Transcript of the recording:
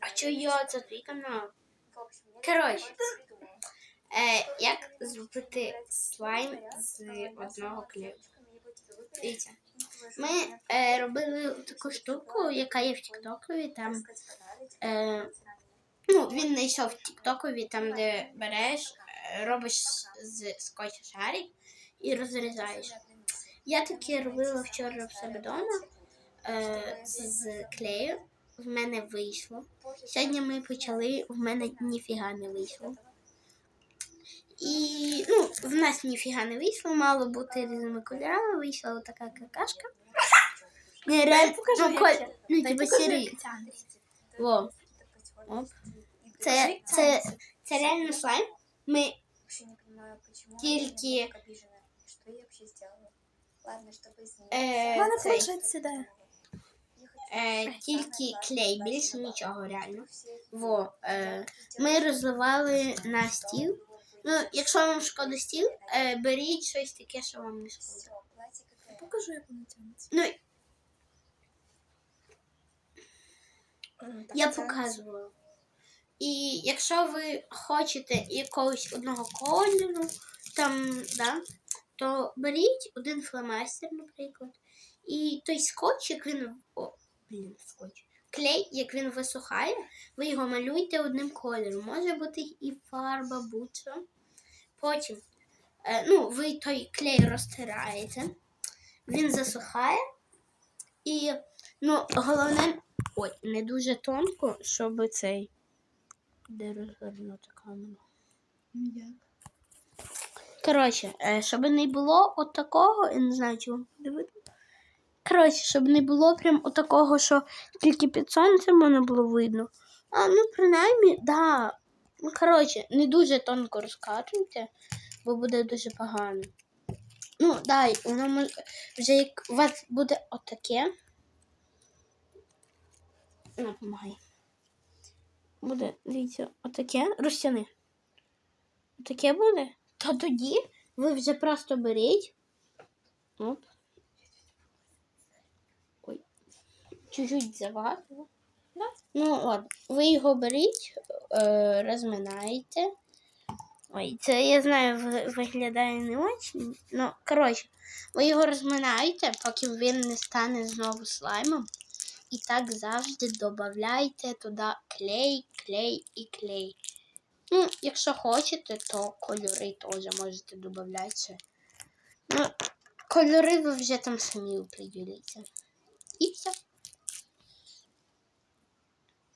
А чого я це твій канал? Коротше, е, як зробити слайм з одного клею? Дивіться, ми е, робили таку штуку, яка є в Тіктокові. Там е, ну, він знайшов в Тіктокові, там, де береш, е, робиш з скотча шарик і розрізаєш. Я таке робила вчора в себе вдома е, з клею. В мене вийшло. Сьогодні ми почали, в мене ніфіга не вийшло. І ну, в нас ніфіга не вийшло, мало бути різними кольорами, вийшла отака какашка. Не, реально, ну, коль, ну, покажи, сірий. Во. Оп. Це, це, це реально слайм. Ми Тільки-? Ладно, чтобы изменить. е, У мене цей, планшет сідає. Я хочу е, тільки клей, більше нічого реально. Во, е, ми розливали на стіл. Ну, якщо вам шкода стіл, е, беріть щось таке, що вам не шкода. Покажу, як воно тягнеться. Ну, я це- показувала. І якщо ви хочете якогось одного кольору, там, да, то беріть один фломастер, наприклад. І той скотч, як він. Блін, скотч. Клей, як він висухає, ви його малюєте одним кольором. Може бути і фарба, будь-що. Потім е, ну, ви той клей розтираєте, він засухає. І ну, головне, ой, не дуже тонко, щоб цей. Де розгорнути камеру. Як? Коротше, е, щоб не було от такого, я не знаю, вам буде видно. Коротше, щоб не було прям такого, що тільки під сонцем мене було видно. А, ну, принаймні, да. Ну, коротше, не дуже тонко розкачуйте, бо буде дуже погано. Ну, да, воно вже як у вас буде отаке. Ну, помагай. Буде, дивіться, отаке. Розтяни. Отаке буде. То тоді ви вже просто беріть. Оп. Ой. Чуть-чуть забагато. Да? Ну, от, ви його беріть, е, розминаєте. Ой, це я знаю, виглядає не очень. Ну, коротше, ви його розминаєте, поки він не стане знову слаймом. І так завжди додавайте туди клей, клей і клей. Ну, якщо хочете, то кольори теж можете додати. Ну, кольори ви вже там самі оприділіться. І все.